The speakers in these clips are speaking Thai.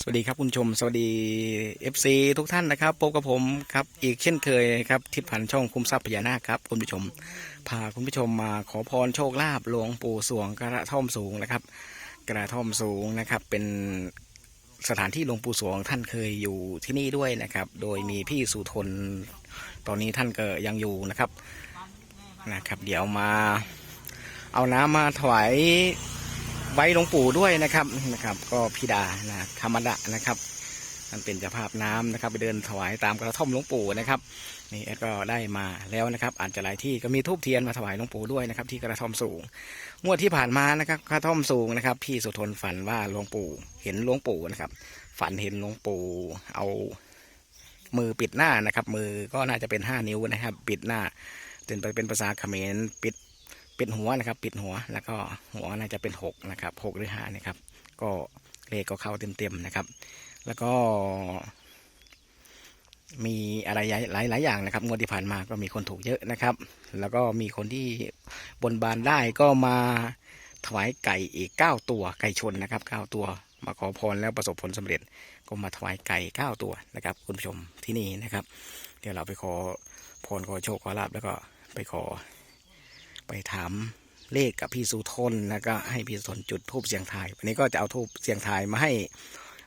สวัสดีครับคุณผู้ชม สวัสดี FC ทุกท่านนะครับพบกับผมครับอีกเช่นเคยครับทิศพันช่องคุ้มทรัพย์พญานาคครับคุณผู้ชมพาคุณผู้ชมมาขอพรโชคลาภหลวงปู่สวงกระท่อมสูงนะครับ กระท่อมสูงนะครับ เป็นสถานที่หลวงปู่สวงท่านเคยอยู่ที่นี่ด้วยนะครับ โดยมีพี่สุทน ตอนนี้ท่านก็ยังอยู่นะครับนะครับ เดี๋ยวมา เอาน้ำมาถวาย ไว้หลวงปู่ด้วยนะครับนะครับ ก็พิดานะธรรมดะนะครับมันเป็นเจ้าภาพน้ำนะครับ ไปเดินถวายตามกระท่อมหลวงปู่นะครับนี่แอดก็ได้มาแล้วนะครับ อาจจะหลายที่ก็มีทูบเทียนมาถวายหลวงปู่ด้วยนะครับ ที่กระท่อมสูงงวดที่ผ่านมานะครับกระท่อมสูงนะครับ พี่สุทนฝันว่าหลวงปู่เห็นหลวงปู่นะครับ ฝันเห็นหลวงปู่เอามือปิดหน้านะครับ มือก็น่าจะเป็นห้านิ้วนะครับ ปิดหน้าเป็นเป็นภาษาเขมรปิด ปิดหัวนะครับ ปิดหัวแล้วก็หัวน่าจะเป็นหกนะครับหกหรือห้านะครับ ก็เลขก็เข้าเต็มๆนะครับ แล้วก็ มีอะไรหลายหลายๆอย่างนะครับงวดที่ผ่านมาก็มีคนถูกเยอะนะครับ แล้วก็มีคนที่บนบานได้ก็มาถวายไก่อีกเก้าตัวไก่ชนนะครับเก้าตัวมาขอพรแล้วประสบผลสำเร็จก็มาถวายไก่เก้าตัวนะครับ คุณผู้ชมที่นี่นะครับ เดี๋ยวเราไปขอพรขอโชคขอลาบแล้วก็ไปขอ ไปถามเลขกับพี่สุทนแล้วก็ให้พี่สุทนจุดทูบเสียงทายวันนี้ก็จะเอาทูบเสียงทายมาให้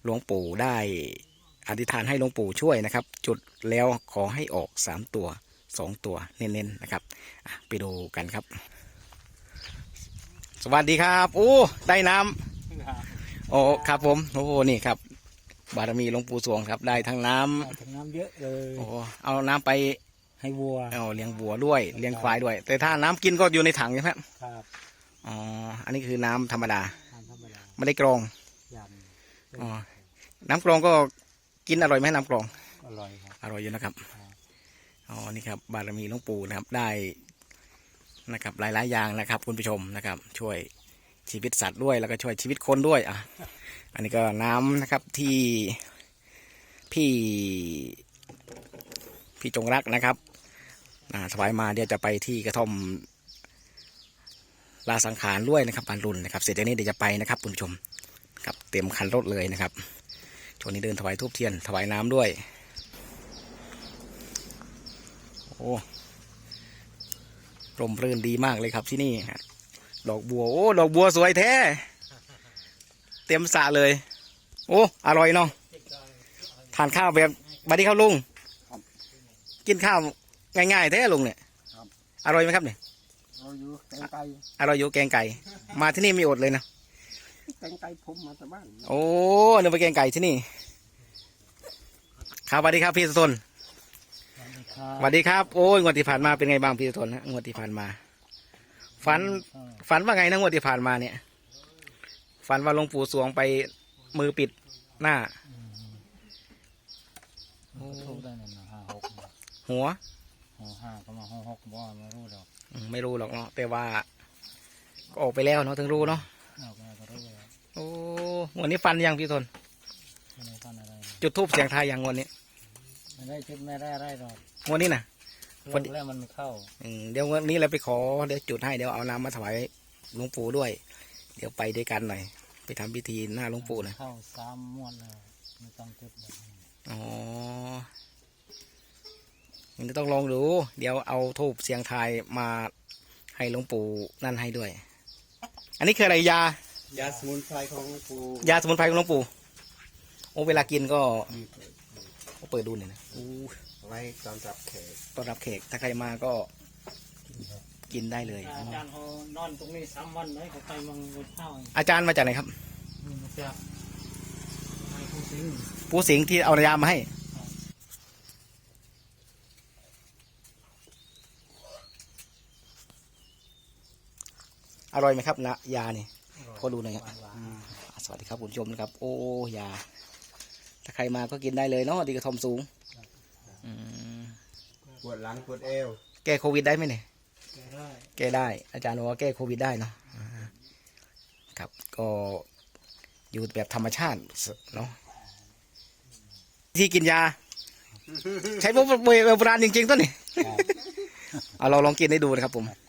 หลวงปู่ได้อธิษฐานให้หลวงปู่ช่วยนะครับ จุดแล้วขอให้ออกสามตัวสองตัวเน้นๆนะครับอะไปดูกันครับ สวัสดีครับโอ้ได้น้ำโอ้ครับผมโอ้นี่ครับ บารมีหลวงปู่สวงครับได้ทั้งน้ำถึงน้ำเยอะเลยโอ้เอาน้ำไป ให้วัวเอาเลี้ยงวัวด้วยเลี้ยงควายด้วย แต่ถ้าน้ำกินก็อยู่ในถังใช่ไหมครับครับอ๋ออันนี้คือน้ำธรรมดาน้ำธรรมดาไม่ได้กรองยอ๋อน้ำกรองก็กินอร่อยไหมน้ำกรองำอร่อยครับอร่อยอยู่นะครับครับอ๋อนี่ครับบารมีหลวงปู่นะครับได้นะครับ หลาย ๆ อย่างนะครับ คุณผู้ชมนะครับ ช่วยชีวิตสัตว์ด้วยแล้วก็ช่วยชีวิตคนด้วยอะอันนี้ก็น้ำนะครับที่พี่พี่จงรักนะครับอ่า ถวายมาเดี๋ยวจะไปที่กระท่อมลาสังขารด้วยนะครับปานรุนนะครับ เสร็จจากนี้เดี๋ยวจะไปนะครับคุณผู้ชมครับเต็มคันรถเลยนะครับช่วงนี้เดินถวายทูบเทียน ถวายน้ำด้วย โอ้ร่มรื่นดีมากเลยครับที่นี่ดอกบัว โอ้ดอกบัวสวยแท้ เต็มสระเลย โอ้อร่อยเนาะทานข้าวแบบบัดดี้ข้าวลุง กินข้าว ง่ายๆแท้ลุงเนี่ยครับ อร่อยไหมครับเนี่ยเราอยู่แกงไก่อร่อยอยู่แกงไก่ มาที่นี่ไม่อดเลยนะแกงไก่ผมมาจากบ้านโอ้นึกไปแกงไก่ที่นี่ครับสวัสดีครับพี่สะทนสวัสดีครับโอ้ยงวดที่ผ่านมาเป็นไงบ้างพี่สะทนฮะงวดที่ผ่านมาฝันฝันว่าไงนะงวดที่ผ่านมาเนี่ยฝันว่าหลวงปู่สวงไปมือปิดหน้า ถูกได้หนึ่งห้าหกหัว หกห้าก็มาหกหกบ่ไม่รู้ดอกอืมไม่รู้หรอกเนาะแต่ว่าก็ออกไปแล้วเนาะถึงรู้เนาะออกมาก็รู้แล้วโอ้งวดนี้ฟันยังพี่สนไม่ได้ฟันอะไรเลยจุดทูบเสียงทายอย่างงวดนี้ไม่ได้ชุดไม่ได้อะไรหรอกงวดนี้นะพอดีลงแล้วมันไม่เข้าอืมเดี๋ยววันนี้เราไปขอเดี๋ยวจุดให้เดี๋ยวเอาน้ำมาถวายหลวงปู่ด้วย เดี๋ยวไปด้วยกันหน่อย ไปทำพิธีหน้าหลวงปู่นะเข้าสามม้วนแล้วไม่ต้องจุดแบบนี้อ๋อ มันต้องลองดู เดี๋ยวเอาทูบเสียงทายมาให้หลวงปู่นั่นให้ด้วย อันนี้คืออะไรยา ยาสมุนไพรของหลวงปู่ยาสมุนไพรของหลวงปู่โอ้เวลากินก็เปิดดูหน่อยนะอู้ไว้ตอนรับแขกต้อนรับแขกถ้าใครมาก็กินได้เลย อาจารย์เขานอนตรงนี้สามวันเลยเขาไปมังบนข้าวอาจารย์มาจากไหนครับนี่มาจากไอ้ผู้สิงห์ปูสิงห์ที่เอายามาให้ อร่อยไหมครับนะยานี่ขอดูหน่อยครับหวานอ่าสวัสดีครับคุณผู้ชมนะครับ โอ้ยา ถ้าใครมาก็กินได้เลยเนาะดีกระทอมสูงอืมปวดหลังปวดเอว แก้โควิดได้ไหมเนี่ยๆแกได้แก้ได้ อาจารย์บอกว่าแก้โควิดได้เนาะอ่าครับก็อยู่แบบธรรมชาติเนาะที่กินยา ใช้พวกโบราณจริงๆต้นนี่เอาเราลองกินให้ดูนะครับผมโอ้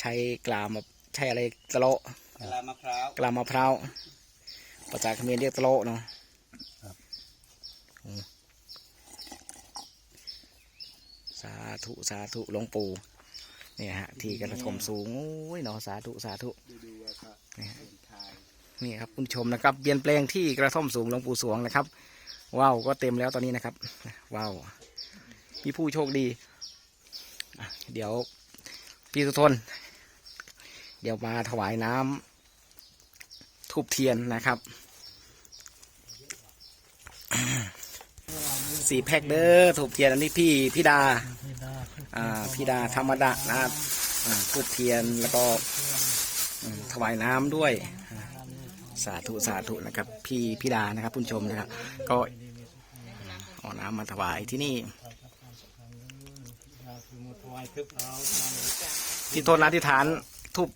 ใช้กลามแบบใช้อะไรตะโลาะกะลามะพร้าวกลามะพร้าวภาษาเขมรเรียกตะโลเนาะโอ้สาธุสาธุหลวงปู่เนี่ยฮะ ที่กระทมสูงโอ้ยเนาะสาธุสาธุดูดูว่าครับนี่ฮะเป็นทายนี่ครับคุณผู้ชมนะครับเปลี่ยนแปลงที่กระท่อมสูงหลวงปู่สวงนะครับว้าวก็เต็มแล้วตอนนี้นะครับว้าวมีผู้โชคดีอะ เดี๋ยวพี่สุทน เดี๋ยวมาถวายน้ำทูบเทียนนะครับสี่แพ็คเด้อทูบเทียนอันนี้พี่พี่ดาพี่ดาอ่าพี่ดาธรรมดานะครับอ่าทูบเทียนแล้วก็ถวายน้ำด้วยสาธุสาธุนะครับ พี่พี่ดานะครับคุณผู้ชมนะครับ ก็เอาน้ำมาถวายที่นี่ ยาคือมุทวายทึบเอาที่โทนอธิษฐานทูบ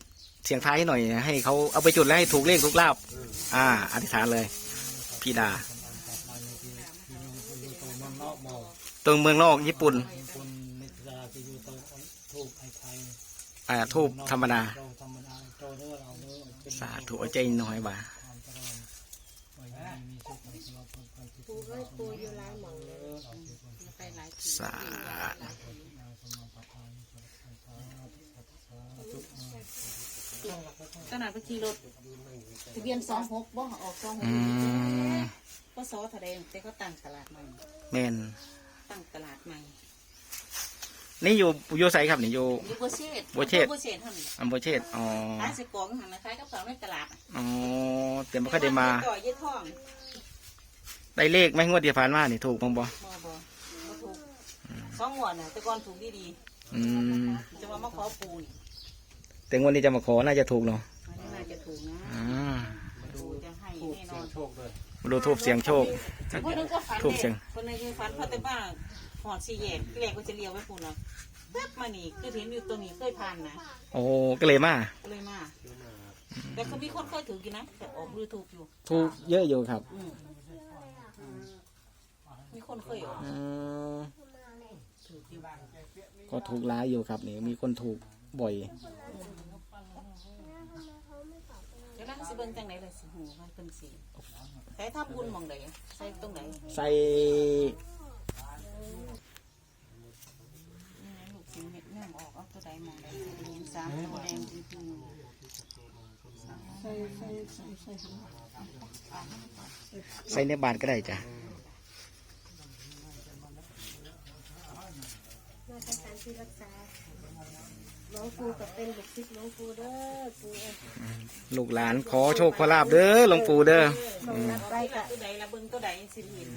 เสียงท้ายให้หน่อย ให้เขาเอาไปจุดแล้วให้ถูกเลขทุกลาบ อ่า อธิษฐานเลย พี่ดาตัวมันนอกหมอตรงเมืองนอกญี่ปุ่นคนนิตราจะอยู่ตัวถูกไอ้ไทยอ่าทูบธรรมดาเราธรรมดาโตเนื้อเราเนื้อเป็นสาธุเอาใจหน่อยบ่าความเจริญไว้ให้มีสุขในสำหรับคนที่ปูเอ้ยปูอยู่หลา ยหม่องเลยไปหลายที่สาธุขนาดไปขี่รถทะเบียนสองหกบ่ออกสองหกอืมก็ซอแสดงแต่เขาตั้งตลาดใหม่แมนตั้งตลาดใหม่ นี่อยู่อยู่ไสครับนี่อยู่ อยู่บัวเชษบัวเชษ บัวเชษท่านอำเภอเชษฐ์อ๋อขายสิกล่องหันนะขายกับเขาในตลาดอ๋อเต็มไม่ค่อยได้มาจ่อยยี่ท่องได้เลขไหม่งวดเดียวผ่านมานี่ถูกบ้างบ่บ่บ่บ่ถูก สองงวดน่ะแต่ก่อนถูกดีอืมๆจะมามาขอปูนี่แต่งวดนี้จะมาขอน่าจะถูกเนาะอันนี้น่าจะถูกนะอ่าปูจะให้แน่นอนโชคเลยมาดูทูบเสียงโชค คนนึงก็ฝันทูบเสียงคนนึงคือฝันพอแต่บ้าหอดสี่แยกที่แรกก็จะเลี้ยวไปปูนนะแป๊บมานี่คือเห็นอยู่ตรงนี้เคยผ่านนะโอ้ก็เลยมาก็เลยมาแต่ก็มีคนเคยถือกินนะแต่ออกรูทูบอยู่ ถูกเยอะอยู่ครับอืมมีคนเคยออก อืมถืออยู่ ก็ถูกหลายอยู่ครับนี่มีคนถูกบ่อยเดี๋ยวนั่งสิเบิ่งจังไหนเลยสิหูว่าเป็นสีใช้ทำบุญหมองใดใส่ตรงไหนใส่นี่นะลูกสิเม็ดเนื่องออกเอาตัวใดหมองใดจะได้เห็นสามตัวแดงจริงๆใส่ใส่ใส่ใส่ใส่ในบาทก็ได้จ้ะ มา ที่รักษาหลวงปู่กับเป็นบุกซิกหลวงปู่เด้อปู่เอ้ยลูกหลานขอโชคขอลาบเด้อหลวงปู่เด้อส่งรับไปกะตัวใดละเบิ่งตัวใดสิเห็น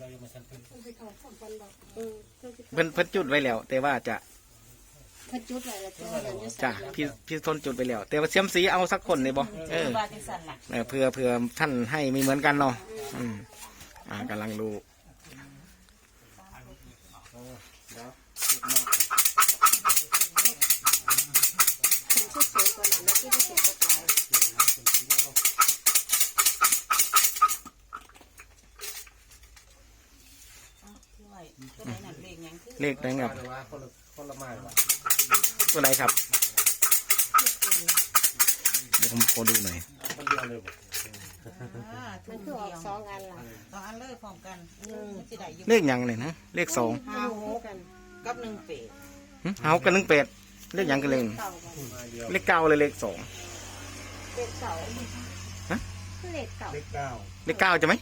เราอยู่มาชั้นเป็นอืมเพิ่นเพิ่นจุดไว้แล้ว แต่ว่าจะพระจุดอะไรละเจ้าอย่างนี้จ้ะพี่พี่ทนจุดไปแล้ว แต่ว่าเสียมสีเอาสักคนเลยบ่เออ ว่าจังสั่นล่ะเออเพื่อเพื่อท่านให้มีเหมือนกันเนาะอืมอ่ากำลังดู เป็นชื่อเสียงกว่านั้นแล้วที่ได้เสียงกระจายช่วยตัวใดนั่นเลขหยังคือเลขได้ครับหรือว่าคนละคนละไม้วะตัวไหนครับเดี๋ยวผมขอดูหน่อยคนเดียวเลยบ่อ่าถูมันกคือออกเดียวสองอันล่ะสองอันเลยพร้อมกันมันสิได้อยู่เลขหยังเลยนะ เลขสองห้าหก กันกับหนึ่งเป็ดหึเอากันหนึ่งเป็ดเลขหยังกันเลยเก่ากันเลขเก้าเลยเลขสองเป็นเก่าฮะคือเลขเก่าเลขเก้าเลขเก้าจะไหม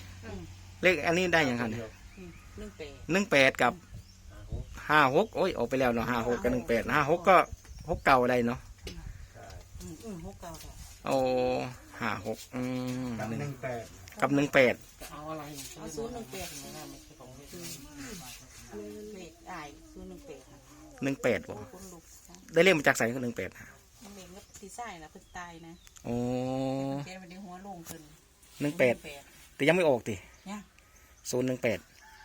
เลขอันนี้ได้ยังไงเนี่ยอืมหนึ่งเป็ดหนึ่งแปดกับห้าหกโอ้ยออกไปแล้วเนาะห้าหกกับหนึ่งแปดห้าหกก็หกเก่าได้เนาะอืมอืมหกเก้าค่ะโอ้ห้าหกอืมกับหนึ่งแปดกับหนึ่งแปดเอาอะไรเอาศูนย์หนึ่งเป็ดนี่นะ เลขอายศูนย์หนึ่งเป็ดค่ะหนึ่งแปดบ่คนลุกจ้ะได้เลขมาจากใส่ก็หนึ่งแปดมันเลขกับที่ใส่นะเพิ่นตายนะโอ้แกมันในหัวลงเพิ่นหนึ่งแปดแต่ยังไม่ออกติเนี่ยศูนย์หนึ่งแปด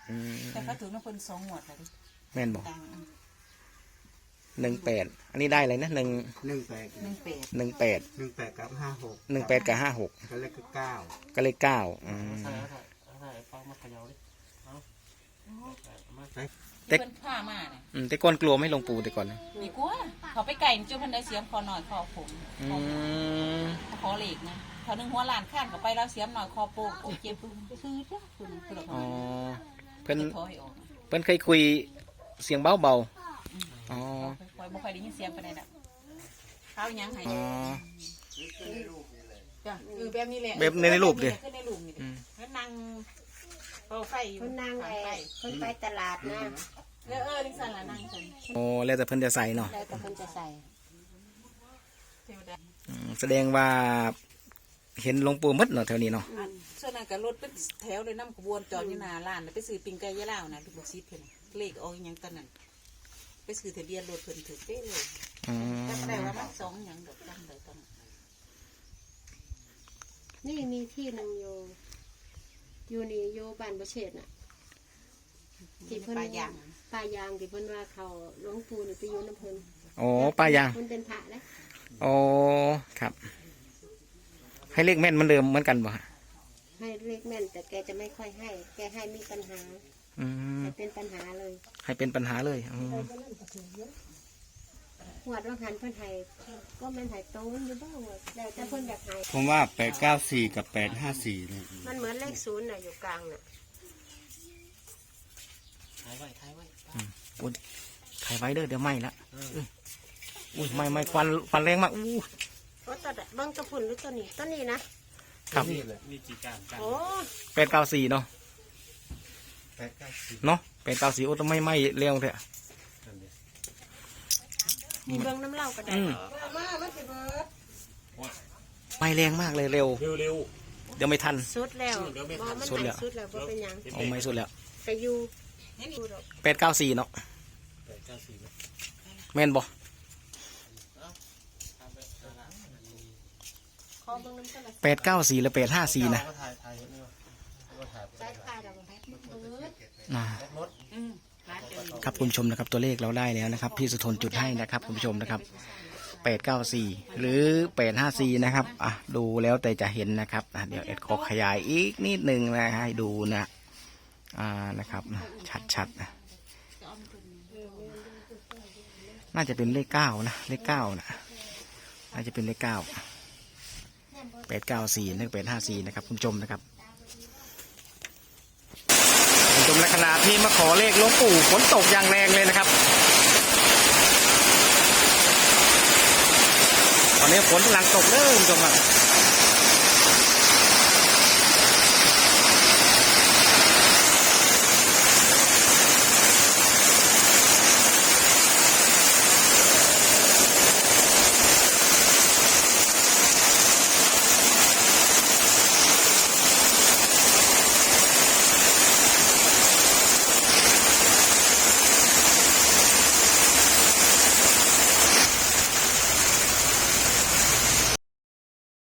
อืมแต่เขาถือว่าเพิ่นสองหมวดเลยดิแม่นบอกตังค์หนึ่งแปดอันนี้ได้เลยนะหนึ่งหนึ่งแปดหนึ่งเป็ดหนึ่งแปดหนึ่งแปดกับห้าหกหนึ่งแปดกับห้าหกก็เลขเก้าก็เลยเก้าอืม ใส่ใส่ใส่ฟังมาเขย่าดิเอาเอามา แต่เพิ่นผ้ามาเนี่ยอืมแต่ก่อนกลัวไหม่หลวงปู่แต่ก่อนนะมีกลัวเขาไปไก่จนเพิ่นได้เสียมคอหน่อยคอผมอืมคอเหล็กนะเขานึงหัวหลานข้านเขาไปแล้วเสียมหน่อยคอโป่งโอ้เจ็บปึ้งซื้อจ้ะคุณเพิ่นอ๋อเพิ่นถอยออกเพิ่นเคยคุยเสียงเบาเบาๆอ๋อค่อยบ่ค่อยได้ยินเสียงปานใดน่ะข้าวยังให้อ๋อ จ้ะเออแบบนี้แหละแบบในรูปดิคือในรูปนี่อืม แล้วนั่ง เป่าไฟอยู่คนนางข้ไอ้ไฟคนไปตลาดนะเออเออนี่สั่นละนั่งสั่นโอ้แล้วแต่เพิ่นจะใส่เนาะแล้วแต่คนจะใส่เทวดาอืมแสดงว่าเห็นหลวงปู่หมดเนาะแถวนี้เนาะอันส่วนนั้นก็รถเป็นแถวเลยน้ำขบวนจอดอยู่หน้าร้านน่ะไปซื้อปิงไก่ยะลาวนะทุกบซิดเพิ่นน่ะเลขออกอีหยังตอนนั้นไปซื้อทะเบียนรถเพิ่นถือเป๊ะเลยอืมจำได้ว่ามันสองหยังดอกจำได้ตอนนั้นนี่มีที่หนึ่งอยู่ อยู่นี่อยู่บ้านประเชษน่ะ ที่เพิ่นปลายาง ป่ายางที่เพิ่นว่าเขาหลวงปู่นี่ไปอยู่น้ำเพิ่นโอ้ป้ายางเพิ่นเป็นพระนะโอ้ครับ ให้เลขแม่นเหมันเดิมเหมือนกันบ่ฮะให้เลขแม่น แต่แกจะไม่ค่อยให้ แกให้มีปัญหาอืมให้เป็นปัญหาเลยให้เป็นปัญหาเลยอืม หวดว่าหันเพิ่นให้ก็แมันให้โตอยู่บ้างว่าแล้วแต่เพิ่นอยากให้ผมว่าแปดเก้าสี่กับแปดห้าสี่เนี่ยมันเหมือนเลขศูนย์น่ะอยู่กลางน่ะถ่ายไว้ถ่ายไว้อุ้ยถ่ายไว้เด้อเดี๋ยวไหม้ละอุ้ยอุ้ยไหม้ไหม้ควันควันแรงมากอู้โอ้ตัวใดเบิ่งกระพุ่นหรือตัวนี้ตัวนี้นะครับนี่แหละนี่จีการกันโอ้แปดเก้าสี่เนาะแปดเก้าสี่เนาะแปดเก้าสี่โอ้ต้องไม่ไหม้เร็วเถอะ มีเบิ่งน้ำเหล้าก็ได้อืมไหม้แรงมากเลยเร็วเร็ว เร็ว เดี๋ยวไม่ทัน สุดแล้วเดี๋ยวไม่บ่ทัน มันสุดแล้วให้สุดแล้วบ่เป็นหยังเอาไม่สุดแล้วไปอยู่นี่นี่ดูดอกแปดเก้าสี่เนาะแปดเก้าสี่แม่นบ่ขอเบิ่งน้ำตาลแปดเก้าสี่หรือแปดห้าสี่นะก็ถ่ายถ่ายนี่ว่าถ่ายสายพายดอกแพทย์เบิดอ่า ครับคุณผู้ชมนะครับตัวเลขเราได้แล้วนะครับ พี่สุทนจุดให้นะครับคุณผู้ชมนะครับแปดเก้าสี่หรือแปดห้าสี่นะครับอะดูแล้วแต่จะเห็นนะครับอะเดี๋ยวเอ็ดขอขยายอีกนิดหนึ่งนะให้ดูนะอ่านะครับชัดชัดๆนะน่าจะเป็นเลขเก้านะเลขเก้านะน่าจะเป็นเลขเก้าแปดเก้าสี่หนึกแปดห้าสี่นะครับคุณผู้ชมนะครับ คุณผู้ชมในขณะที่มาขอเลขหลวงปู่ฝนตกอย่างแรงเลยนะครับ ตอนนี้ฝนกำลังตกเริ่มจมครับ